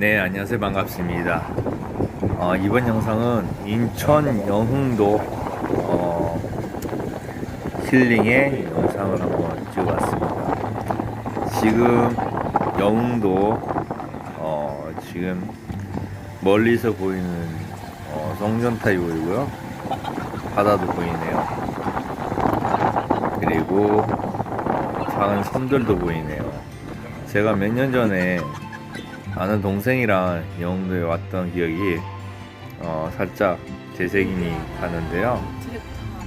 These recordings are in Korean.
네, 안녕하세요. 반갑습니다. 어, 이번 영상은 인천 영흥도 어, 힐링의 영상을 한번 찍어봤습니다. 지금 영흥도 어, 지금 멀리서 보이는 어, 성전탑이 보이고요. 바다도 보이네요. 그리고 작은 섬들도 보이네요. 제가 몇 년 전에 아는 동생이랑 영도에 왔던 기억이 어, 살짝 재생이 가는데요.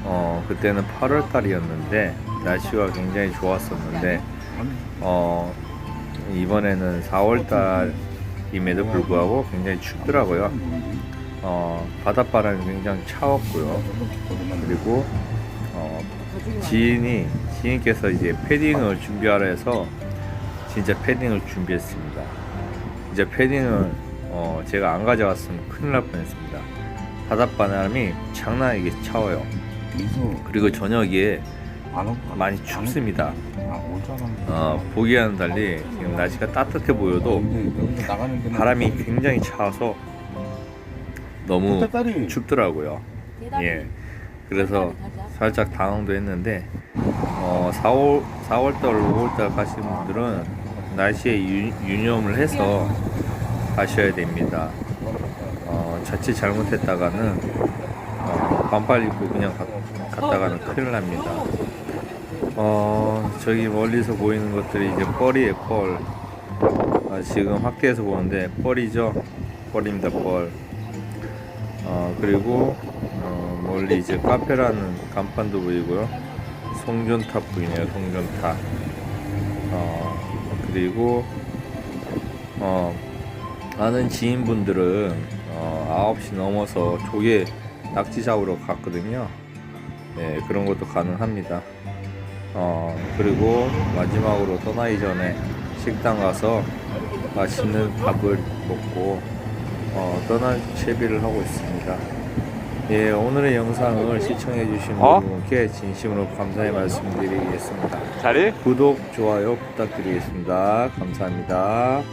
어, 그때는 8월 달이었는데 날씨가 굉장히 좋았었는데 어, 이번에는 4월 달임에도 불구하고 굉장히 춥더라고요. 어, 바닷바람이 굉장히 차웠고요. 그리고 어, 지인이 지인께서 이제 패딩을 준비하라 해서 진짜 패딩을 준비했습니다. 이제 패딩을 어, 제가 안 가져왔으면 큰일 날 뻔했습니다. 바닷바람이 장난 아니게 차워요. 그리고 저녁에 많이 춥습니다. 아. 어, 보기와는 달리 지금 날씨가 따뜻해 보여도 데는 바람이 굉장히 차서 너무 춥더라고요. 예. 그래서 살짝 당황도 했는데 어, 4월 4월달 5월달 가시는 분들은 날씨에 유, 유념을 해서 가셔야 됩니다. 어, 자칫 잘못했다가는 어, 반팔 입고 그냥 가, 갔다가는 큰일 납니다. 어, 저기 멀리서 보이는 것들이 이제 뻘이에요, 뻘. 아, 지금 확대해서 보는데 뻘이죠. 뻘입니다, 뻘. 어, 그리고 어, 멀리 이제 카페라는 간판도 보이고요. 송전탑 보이네요. 송전탑. 어, 그리고 어, 아는 지인분들은 어, 9시 넘어서 조개 낙지 잡으러 갔거든요. 네, 그런 것도 가능합니다. 어, 그리고 마지막으로 떠나기 전에 식당 가서 맛있는 밥을 먹고 어, 떠날 채비를 하고 있습니다. 예, 오늘의 영상을 시청해주신 어? 분께 진심으로 감사의 말씀드리겠습니다. 자리? 구독, 좋아요 부탁드리겠습니다. 감사합니다.